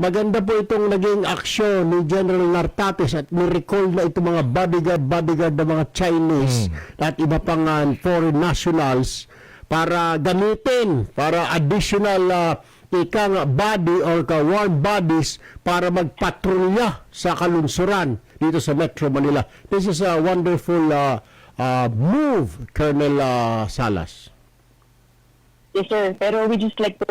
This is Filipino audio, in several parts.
maganda po itong naging aksyon ni General Nartates at ni-recall na itong mga bodyguard, bodyguard ng mga Chinese at iba pang ah, foreign nationals para gamitin para additional uh, ikang body or ka warm bodies para magpatrolya sa kalunsuran dito sa Metro Manila. This is a wonderful uh, uh, move, Colonel uh, Salas. Yes, sir. Pero we just like to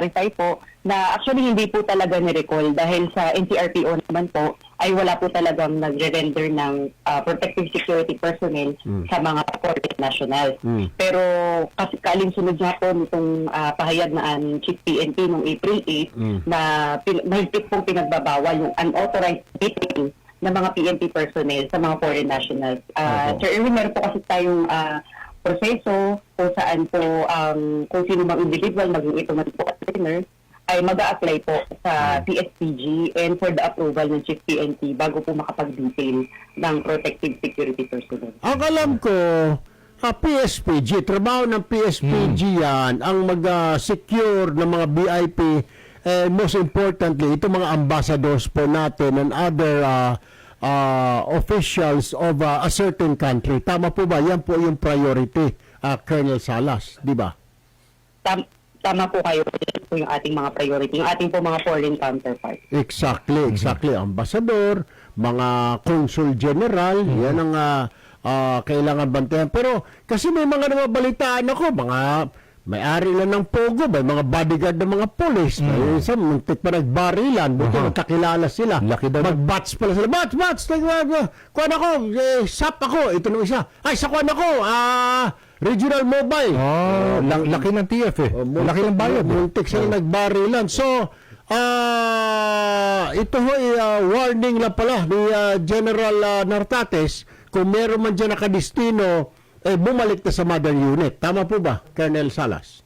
clarify po na actually hindi po talaga ni-recall dahil sa NCRPO naman po ay wala po talagang nagre-render ng ah, protective security personnel sa mga foreign nationals. Mm. Pero kasi kalinsunod nga po nitong ah, pahayag na ang Chief PNP noong April 8 Mm. na pin- mahigpit pong pinagbabawal yung unauthorized meeting ng mga PNP personnel sa mga foreign nationals. Ah, Opo. Sir Erwin, meron po kasi tayong ah, proseso kung saan po um, kung sino mang individual, maging ito man po trainer, ay mag apply po sa PSPG and for the approval ng Chief PNP bago po makapag-detail ng protective security personnel. Ang alam ko, ah, PSPG, trabaho ng PSPG yan, ang mag-secure ng mga VIP, eh, most importantly, itong mga ambassadors po natin and other ah, ah, officials of ah, a certain country. Tama po ba? Yan po yung priority, ah, Colonel Salas, di ba? Tam- tama po kayo, yan po yung ating mga priority, yung ating po mga foreign counterparts. Exactly, exactly. Ambassador, mga consul general, yan ang ah, ah, kailangan bantayan. Pero kasi may mga nababalitaan ako, mga may-ari lang ng Pogo, may mga bodyguard ng mga polis. May isa, muntik pa nagbarilan, buti Aha. magkakilala sila. Laki daw. Mag-bats pala sila. Bats, bats! Kuhan ako, eh, sap ako. Ito nung isa. Ay, sa kuhan ako, ah, regional mobile. Oh, la- laki ng TF eh. Oh, laki ng bayad. eh. Muntik sila nagbarilan. So, ah ito ho ay ah, warning lang pala ni ah, General ah, Nartates kung meron man dyan nakadistino, eh, bumalik na sa mother unit. Tama po ba, Colonel Salas?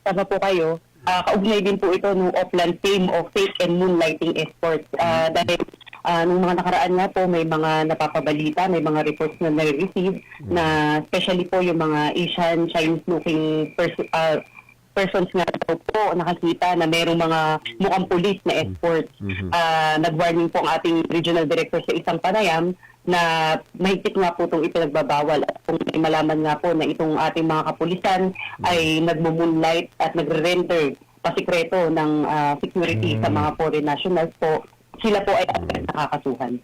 Tama po kayo. Ah, kaugnay din po ito ng Opland Fame of Fake and Moonlighting Escorts. Ah, dahil ah, nung mga nakaraan nga po, may mga napapabalita, may mga reports na nare-receive na especially po yung mga Asian, Chinese-looking pers- ah, persons nga daw po nakakita na merong mga mukhang pulis na escorts. Ah, nag-warning po ang ating regional director sa isang panayam na mahigpit nga po itong ipinagbabawal at kung may malaman nga po na itong ating mga kapulisan ay nagmo-moonlight at nagre-render pasikreto ng ah, security sa mga foreign nationals po, sila po ay agad nakakasuhan.